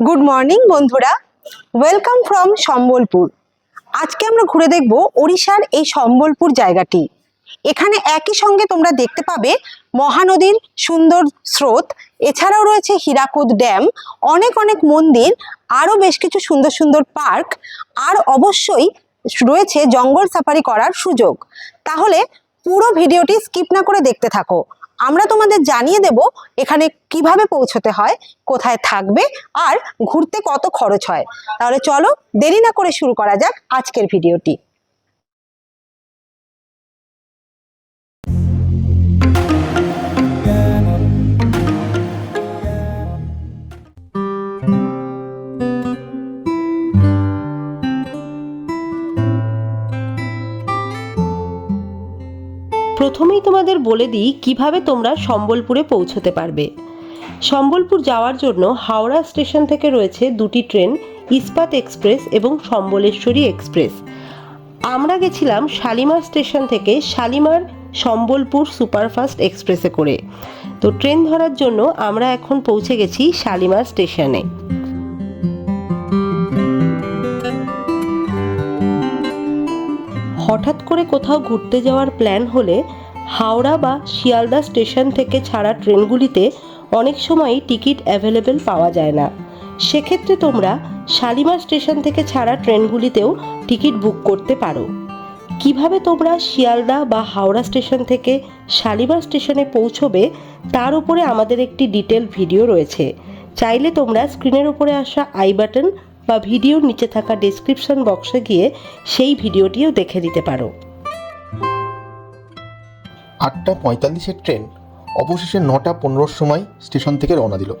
Good morning বন্ধুরা। Welcome from Sambalpur. আজকে আমরা ঘুরে দেখব ওড়িশার এই সম্বলপুর জায়গাটি। এখানে একই সঙ্গে তোমরা দেখতে পাবে মহানদীর সুন্দর স্রোত। এছাড়াও রয়েছে হীরাকুদ ড্যাম। অনেক অনেক মন্দির, আরও বেশ কিছু সুন্দর সুন্দর পার্ক। আর অবশ্যই রয়েছে জঙ্গল সাফারি করার সুযোগ। তাহলে পুরো ভিডিওটি স্কিপ না করে দেখতে থাকো। আমরা তোমাদের জানিয়ে দেব এখানে কীভাবে পৌঁছতে হয়, কোথায় থাকবে আর ঘুরতে কত খরচ হয়। তাহলে চলো দেরি না করে শুরু করা যাক আজকের ভিডিওটি। প্রথমেই তোমাদের বলে দিই কীভাবে তোমরা সম্বলপুরে পৌঁছতে পারবে। সম্বলপুর যাওয়ার জন্য হাওড়া স্টেশন থেকে রয়েছে দুটি ট্রেন, ইস্পাত এক্সপ্রেস এবং সম্বলেশ্বরী এক্সপ্রেস। আমরা গেছিলাম শালিমার স্টেশন থেকে শালিমার সম্বলপুর সুপারফাস্ট এক্সপ্রেসে করে। তো ট্রেন ধরার জন্য আমরা এখন পৌঁছে গেছি শালিমার স্টেশনে। হঠাৎ করে কোথাও ঘুরতে যাওয়ার প্ল্যান হলে হাওড়া বা শিয়ালদা স্টেশন থেকে ছাড়া ট্রেনগুলিতে অনেক সময়ই টিকিট অ্যাভেলেবেল পাওয়া যায় না। সেক্ষেত্রে তোমরা শালিমার স্টেশন থেকে ছাড়া ট্রেনগুলিতেও টিকিট বুক করতে পারো। কীভাবে তোমরা শিয়ালদা বা হাওড়া স্টেশন থেকে শালিমার স্টেশনে পৌঁছবে তার উপরে আমাদের একটি ডিটেল ভিডিও রয়েছে। চাইলে তোমরা স্ক্রিনের উপরে আসা আই বাটন বা ভিডিওর নিচে থাকা ডেসক্রিপশন বক্সে গিয়ে সেই ভিডিওটিও দেখে দিতে পারো। আটটা পঁয়তাল্লিশের ট্রেন অবশেষে নটা পনেরোর সময় স্টেশন থেকে রওনা দিল।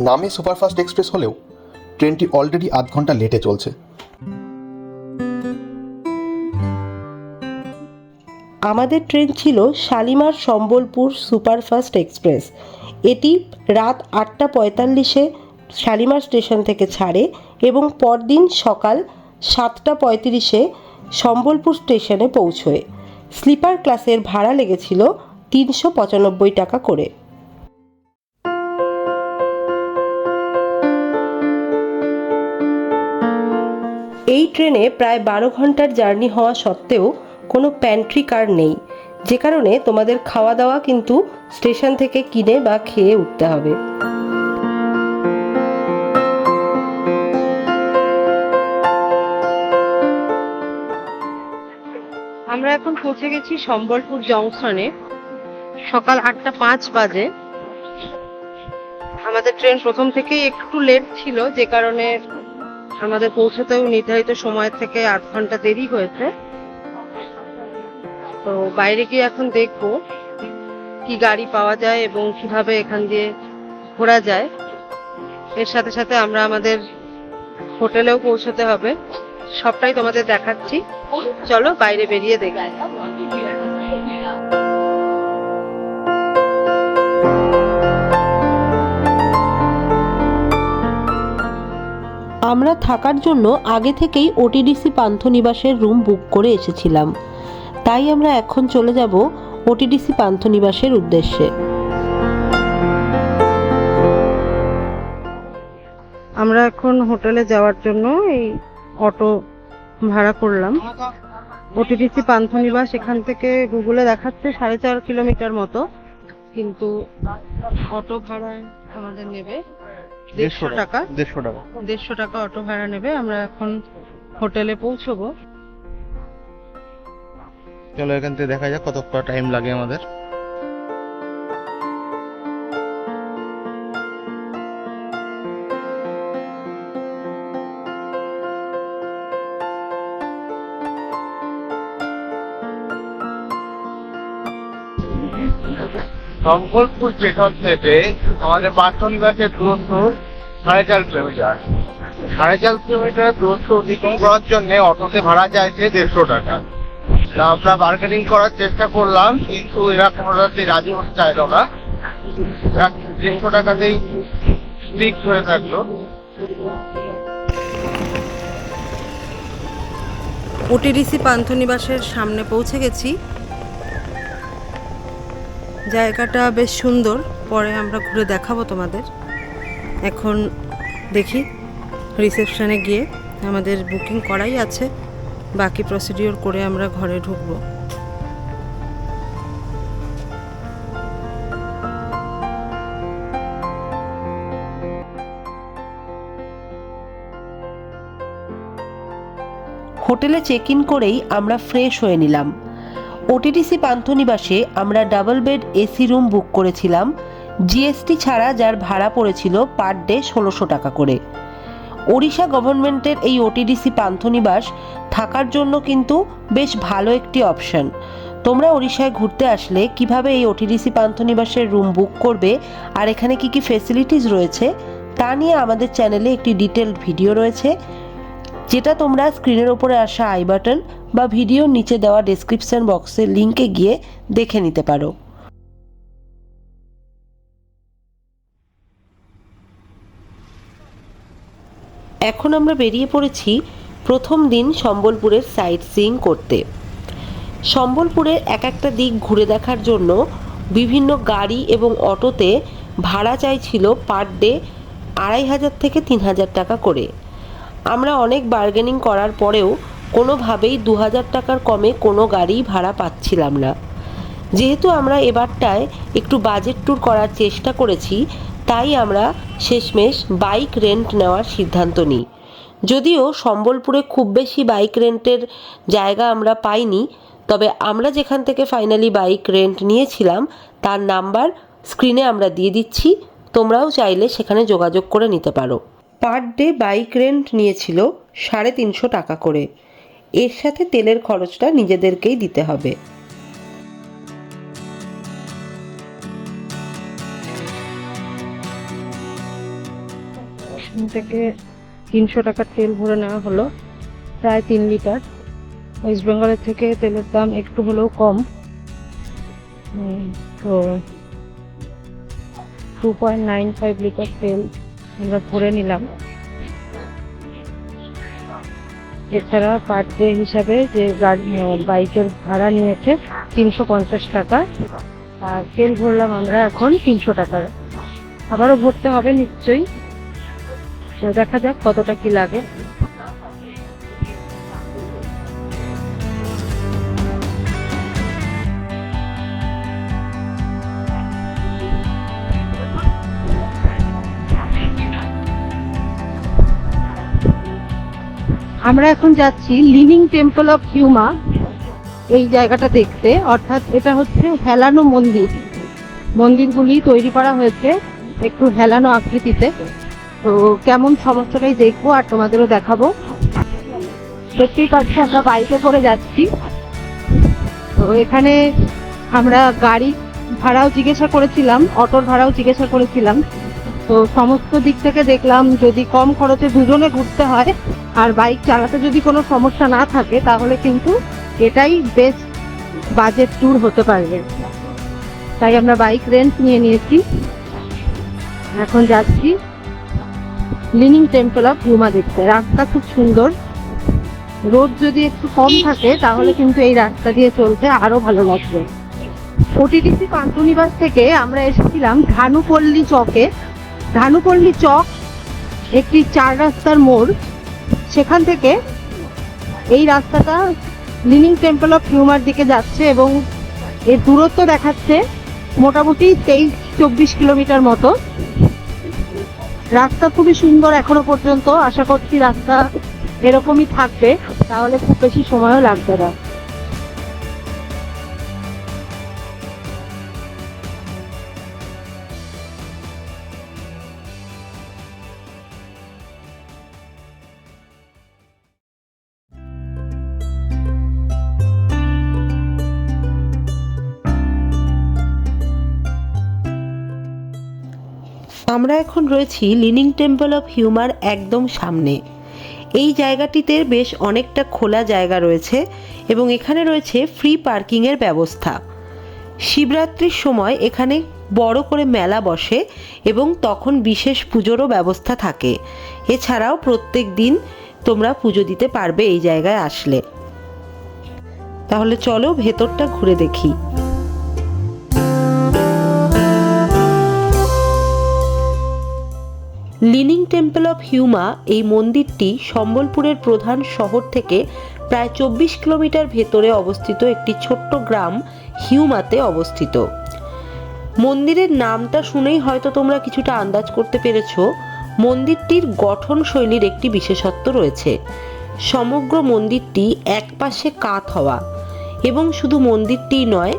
নামে সুপারফাস্ট এক্সপ্রেস হলেও ট্রেনটি অলরেডি আধ ঘণ্টা লেটে চলছে। আমাদের ট্রেন ছিল শালিমার সম্বলপুর সুপারফাস্ট এক্সপ্রেস। এটি রাত আটটা পঁয়তাল্লিশে শালিমার স্টেশন থেকে ছাড়ে এবং পরদিন সকাল সাতটা পঁয়ত্রিশে সম্বলপুর স্টেশনে পৌঁছয়। স্লিপার ক্লাসের ভাড়া লেগেছিল তিনশো পঁচানব্বই টাকা করে। এই ট্রেনে প্রায় বারো ঘণ্টার জার্নি হওয়া সত্ত্বেও কোনো প্যান্ট্রি কার নেই। যে কারণে তোমাদের খাওয়া দাওয়া কিন্তু স্টেশন থেকে কিনে বা খেয়ে উঠতে হবে। এখন পৌঁছে গেছি সম্বলপুর জংশনে। সকাল আটটা পাঁচ বাজে। আমাদের ট্রেন প্রথম থেকেই একটু লেট ছিল, যে কারণে আমাদের পৌঁছতেও নির্ধারিত সময় থেকে আধ ঘণ্টা দেরি হয়েছে। তো বাইরে গিয়ে এখন দেখব কি গাড়ি পাওয়া যায় এবং কীভাবে এখান দিয়ে ঘোরা যায়। এর সাথে সাথে আমরা আমাদের হোটেলেও পৌঁছতে হবে। সবটাই তোমাদের দেখাচ্ছি। চলো বাইরে বেরিয়ে দেখি। আমরা থাকার জন্য আগে থেকেই ওটিডিসি পান্থনিবাসের রুম বুক করে এসেছিলাম। তাই আমরা এখন চলে যাব ওটিডিসি পান্থনিবাসের উদ্দেশ্যে। আমরা এখন হোটেলে যাওয়ার জন্য এই অটো ভাড়া করলাম। ওটিডিসি পান্থনিবাস এখান থেকে গুগলে দেখাচ্ছে সাড়ে চার কিলোমিটার মতো। কিন্তু অটো ভাড়া আমাদের নেবে দেড়শো টাকা। দেড়শো টাকা। দেড়শো টাকা অটো ভাড়া নেবে আমরা এখন হোটেলে পৌঁছবো। চলো এখান থেকে দেখা যাক কতটা টাইম লাগে আমাদের। সম্বলপুর স্টেশন থেকে আমাদের পার্থনিবাসের দূরত্ব সাড়ে চার কিলোমিটার সাড়ে চার কিলোমিটার দূরত্ব অতিক্রম করার জন্য অটোতে ভাড়া চাইছে দেড়শো টাকা। তা আমরা বার্গেনিং করার চেষ্টা করলাম, কিন্তু এরা কোনোটাতে রাজি হতে চাইলো না। দেড়শো টাকাতেই স্টিক হয়ে থাকল। ওটিডিসি পান্থনিবাসের সামনে পৌঁছে গেছি। জায়গাটা বেশ সুন্দর। পরে আমরা ঘুরে দেখাবো তোমাদের। এখন দেখি রিসেপশনে গিয়ে আমাদের বুকিং করাই আছে। বাকি প্রসিডিওর করে আমরা ঘরে ঢুকবো। হোটেলে চেক ইন করেই আমরা ফ্রেশ হয়ে নিলাম। ওটিটিসি পান্থনিবাসে আমরা double bed AC room book করেছিলাম, জিএসটি ছাড়া যার ভাড়া পড়েছিল পার ডে ষোলোশো টাকা করে। ওড়িশা গভর্নমেন্টের এই ওটিডিসি পান্থনিবাস থাকার জন্য কিন্তু বেশ ভালো একটি অপশন। তোমরা ওড়িশায় ঘুরতে আসলে কীভাবে এই ওটিডিসি পান্থনিবাসের রুম বুক করবে আর এখানে কি কি ফেসিলিটিস রয়েছে, তা নিয়ে আমাদের চ্যানেলে একটি ডিটেলড ভিডিও রয়েছে। যেটা তোমরা স্ক্রিনের ওপরে আসা আই বাটন বা ভিডিওর নিচে দেওয়া ডেসক্রিপশন বক্সের লিঙ্কে গিয়ে দেখে নিতে পারো। এখন আমরা বেরিয়ে পড়েছি প্রথম দিন সম্বলপুরের সাইট সিইং করতে। সম্বলপুরের এক একটা দিক ঘুরে দেখার জন্য বিভিন্ন গাড়ি এবং অটোতে ভাড়া চাইছিল পার ডে আড়াই হাজার থেকে তিন হাজার টাকা করে। আমরা অনেক বার্গেনিং করার পরেও কোনোভাবেই দু হাজার টাকার কমে কোনো গাড়ি ভাড়া পাচ্ছিলাম না। যেহেতু আমরা এবারটায় একটু বাজেট ট্যুর করার চেষ্টা করেছি, তাই আমরা শেষমেশ বাইক রেন্ট নেওয়ার সিদ্ধান্ত নিই। যদিও সম্বলপুরে খুব বেশি বাইক রেন্টের জায়গা আমরা পাইনি, তবে আমরা যেখান থেকে ফাইনালি বাইক রেন্ট নিয়েছিলাম, তার নাম্বার স্ক্রিনে আমরা দিয়ে দিচ্ছি। তোমরাও চাইলে সেখানে যোগাযোগ করে নিতে পারো। পার ডে বাইক রেন্ট নিয়েছিল সাড়ে তিনশো টাকা করে। এর সাথে তেলের খরচটা নিজেদেরকেই দিতে হবে। থেকে তিনশো টাকার তেল ভরে নেওয়া হলো, প্রায় তিন লিটার। ওয়েস্ট বেঙ্গলের থেকে তেলের দাম একটু হলেও কম। তো two point nine five litre তেল আমরা ভরে নিলাম। এছাড়া পার ডে হিসাবে যে গাড়ি, বাইকের ভাড়া নিয়েছে তিনশো পঞ্চাশ টাকা। আর তেল ভরলাম আমরা এখন তিনশো টাকার আবারও ভরতে হবে নিশ্চয়ই। দেখা যাক কতটা কি লাগে। আমরা এখন যাচ্ছি লিভিং টেম্পল অফ হিউমা, এই জায়গাটা দেখতে। অর্থাৎ এটা হচ্ছে হেলানো মন্দির। মন্দিরগুলি তৈরি করা হয়েছে একটু হেলানো আকৃতিতে। তো কেমন সমস্যাটাই দেখব আর তোমাদেরও দেখাবো। দেখতেই পাচ্ছি আমরা বাইকে করে যাচ্ছি। তো এখানে আমরা গাড়ি ভাড়াও জিজ্ঞাসা করেছিলাম অটোর ভাড়াও জিজ্ঞাসা করেছিলাম। তো সমস্ত দিক থেকে দেখলাম যদি কম খরচে দুজনে ঘুরতে হয় আর বাইক চালাতে যদি কোনো সমস্যা না থাকে, তাহলে কিন্তু এটাই বেস্ট বাজেট ট্যুর হতে পারবে। তাই আমরা বাইক রেন্ট নিয়ে নিয়েছি। এখন যাচ্ছি লিনিং টেম্পল অফ হিউমা দেখতে। রাস্তা খুব সুন্দর। রোড যদি একটু কম থাকে, তাহলে কিন্তু এই রাস্তা দিয়ে চলতে আরও ভালো লাগবে। ওটিডিসি পান্থনিবাস থেকে আমরা এসেছিলাম ধানুপল্লী চকে। ধানুপল্লী চক, একটি চার রাস্তার মোড়। সেখান থেকে এই রাস্তাটা লিনিং টেম্পল অফ হিউমার দিকে যাচ্ছে এবং এর দূরত্ব দেখাচ্ছে মোটামুটি তেইশ, চব্বিশ কিলোমিটার মতো। রাস্তা খুবই সুন্দর এখনও পর্যন্ত। আশা করছি রাস্তা এরকমই থাকবে। তাহলে খুব বেশি সময়ও লাগবে না। আমরা এখন রয়েছি লিনিং টেম্পল অফ হিউমার একদম সামনে। এই জায়গাটিতে বেশ অনেকটা খোলা জায়গা রয়েছে এবং এখানে রয়েছে ফ্রি পার্কিংয়ের ব্যবস্থা। শিবরাত্রির সময় এখানে বড় করে মেলা বসে এবং তখন বিশেষ পুজোরও ব্যবস্থা থাকে। এছাড়াও প্রত্যেক দিন তোমরা পুজো দিতে পারবে এই জায়গায় আসলে। তাহলে চলো ভেতরটা ঘুরে দেখি। লিনিং টেম্পল অফ হিউমা এই মন্দিরটি সম্বলপুরের প্রধান শহর থেকে প্রায় চব্বিশ কিলোমিটার ভেতরে অবস্থিত একটি ছোট্ট গ্রাম হিউমাতে অবস্থিত। মন্দিরের নামটা শুনেই হয়তো তোমরা কিছুটা আন্দাজ করতে পেরেছ, মন্দিরটির গঠন শৈলীর একটি বিশেষত্ব রয়েছে। সমগ্র মন্দিরটি একপাশে কাত হওয়া এবং শুধু মন্দিরটিই নয়,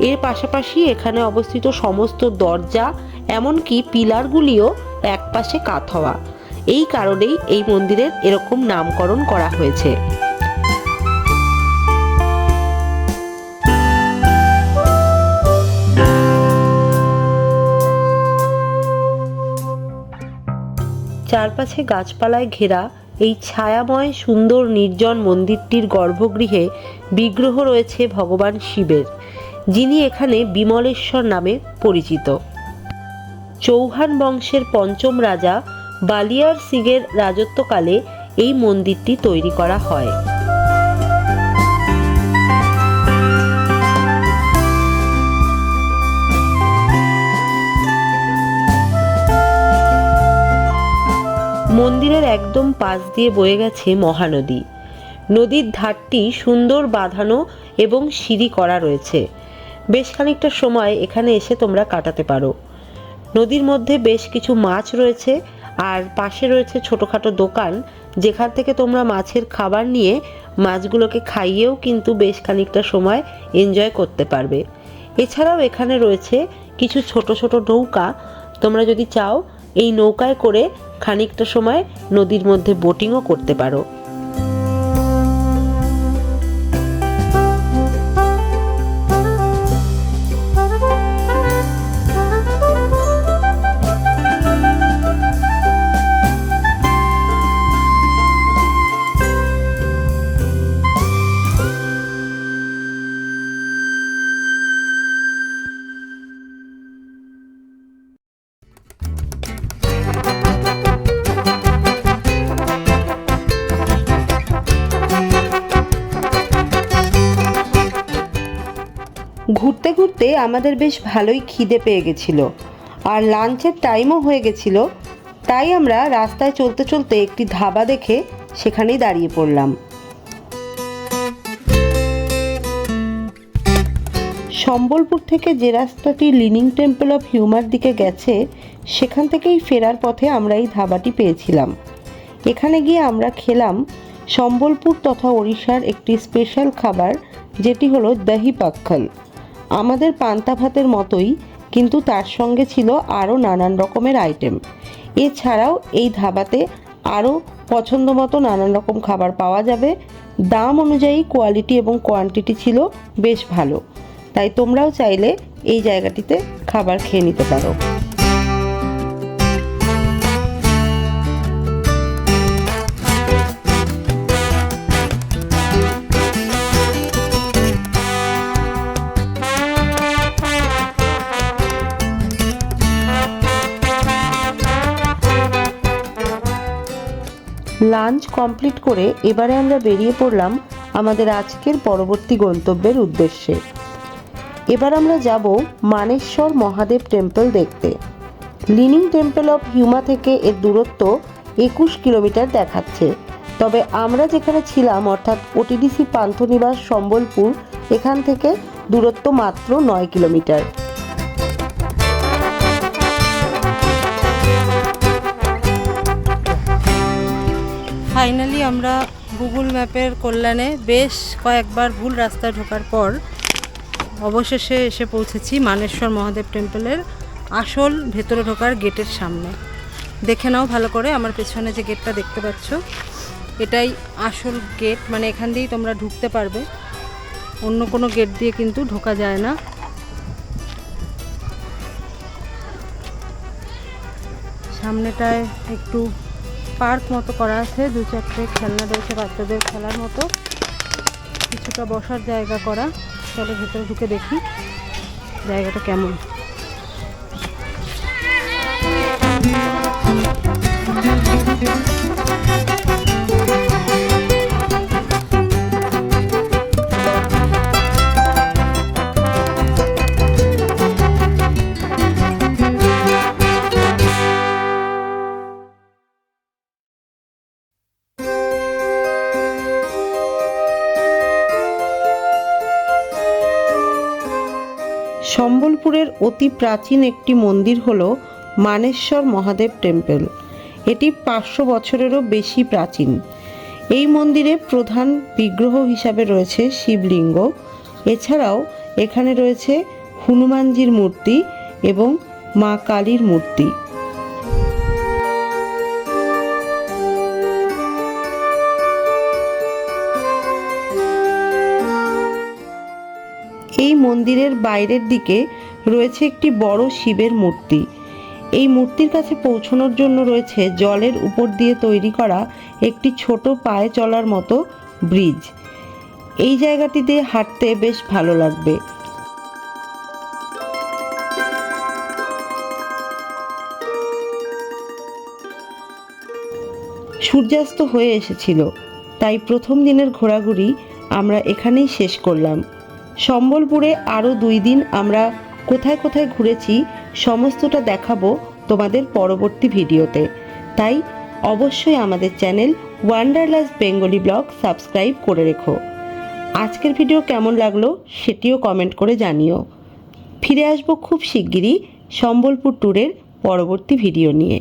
এর পাশাপাশি এখানে অবস্থিত সমস্ত দরজা, এমনকি পিলারগুলিও একপাশে কাত হওয়া। এই কারণেই এই মন্দিরের এরকম নামকরণ করা হয়েছে। চারপাশে গাছপালায় ঘেরা এই ছায়াময়, সুন্দর, নির্জন মন্দিরটির গর্ভগৃহে বিগ্রহ রয়েছে ভগবান শিবের, যিনি এখানে বিমলেশ্বর নামে পরিচিত। চৌহান বংশের পঞ্চম রাজা বালিয়ার সিংয়ের রাজত্বকালে এই মন্দিরটি তৈরি করা হয়। মন্দিরের একদম পাশ দিয়ে বয়ে গেছে মহানদী। নদীর ধারটি সুন্দর বাঁধানো এবং সিঁড়ি করা রয়েছে। বেশ খানিকটা সময় এখানে এসে তোমরা কাটাতে পারো। নদীর মধ্যে বেশ কিছু মাছ রয়েছে আর পাশে রয়েছে ছোটোখাটো দোকান। যেখান থেকে তোমরা মাছের খাবার নিয়ে মাছগুলোকে খাইয়েও কিন্তু বেশ খানিকটা সময় এনজয় করতে পারবে। এছাড়াও এখানে রয়েছে কিছু ছোট ছোট নৌকা। তোমরা যদি চাও, এই নৌকায় করে খানিকটা সময় নদীর মধ্যে বোটিংও করতে পারো। ঘুরতে ঘুরতে আমাদের বেশ ভালোই খিদে পেয়ে গেছিল। আর লাঞ্চের টাইমও হয়ে গেছিল। তাই আমরা রাস্তায় চলতে চলতে একটি ধাবা দেখে সেখানেই দাঁড়িয়ে পড়লাম। সম্বলপুর থেকে যে রাস্তাটি লিনিং টেম্পল অফ হিউমার দিকে গেছে, সেখান থেকেই ফেরার পথে আমরা এই ধাবাটি পেয়েছিলাম। এখানে গিয়ে আমরা খেলাম সম্বলপুর তথা ওড়িশার একটি স্পেশাল খাবার, যেটি হলো দহি পাক্খাল আমাদের পান্তা ভাতের মতোই, কিন্তু তার সঙ্গে ছিল আরও নানান রকমের আইটেম। এছাড়াও এই ধাবাতে আরও পছন্দ মতো নানান রকম খাবার পাওয়া যাবে। দাম অনুযায়ী কোয়ালিটি এবং কোয়ান্টিটি ছিল বেশ ভালো। তাই তোমরাও চাইলে এই জায়গাটিতে খাবার খেয়ে নিতে পারো। লাঞ্চ কমপ্লিট করে এবারে আমরা বেরিয়ে পড়লাম আমাদের আজকের পরবর্তী গন্তব্যের উদ্দেশ্যে। এবার আমরা যাব মানেশ্বর মহাদেব টেম্পল দেখতে। লিনিং টেম্পল অফ হিউমা থেকে এর দূরত্ব একুশ কিলোমিটার দেখাচ্ছে। তবে আমরা যেখানে ছিলাম, অর্থাৎ ওটিডিসি পান্থনিবাস, সম্বলপুর, এখান থেকে দূরত্ব মাত্র নয় কিলোমিটার। ফাইনালি আমরা গুগল ম্যাপের কল্যাণে বেশ কয়েকবার ভুল রাস্তায় ঢোকার পর অবশেষে এসে পৌঁছেছি মানেশ্বর মহাদেব টেম্পলের আসল ভেতরে ঢোকার গেটের সামনে। দেখে নাও ভালো করে, আমার পেছনে যে গেটটা দেখতে পাচ্ছ, এটাই আসল গেট। মানে এখান দিয়েই তোমরা ঢুকতে পারবে। অন্য কোনো গেট দিয়ে কিন্তু ঢোকা যায় না। সামনেটায় একটু পার্ক মতো করা আছে, দু চারটে খেলনা রয়েছে বাচ্চাদের খেলার মতো। কিছুটা বসার জায়গা করা। চলে ভেতরে ঢুকে দেখি জায়গাটা কেমন। সম্বলপুরের অতি প্রাচীন একটি মন্দির হল মানেশ্বর মহাদেব টেম্পল। এটি পাঁচশো বছরেরও বেশি প্রাচীন। এই মন্দিরে প্রধান বিগ্রহ হিসাবে রয়েছে শিবলিঙ্গ। এছাড়াও এখানে রয়েছে হনুমানজির মূর্তি এবং মা কালীর মূর্তি। এই মন্দিরের বাইরের দিকে রয়েছে একটি বড় শিবের মূর্তি। এই মূর্তির কাছে পৌঁছানোর জন্য রয়েছে জলের উপর দিয়ে তৈরি করা একটি ছোট পায়ে চলার মতো ব্রিজ। এই জায়গাটি দিয়ে হাঁটতে বেশ ভালো লাগবে। সূর্যাস্ত হয়ে এসেছিল। তাই প্রথম দিনের ঘোরাঘুরি আমরা এখানেই শেষ করলাম। সম্বলপুরে আরও দুই দিন আমরা কোথায় কোথায় ঘুরেছি সমস্তটা দেখাবো তোমাদের পরবর্তী ভিডিওতে। তাই অবশ্যই আমাদের channel wanderlust Bengali vlog subscribe করে রেখো। আজকের ভিডিও কেমন লাগল সেটিও কমেন্ট করে জানিও। ফিরে আসব খুব শিগগিরই সম্বলপুর ট্যুরের পরবর্তী ভিডিও নিয়ে।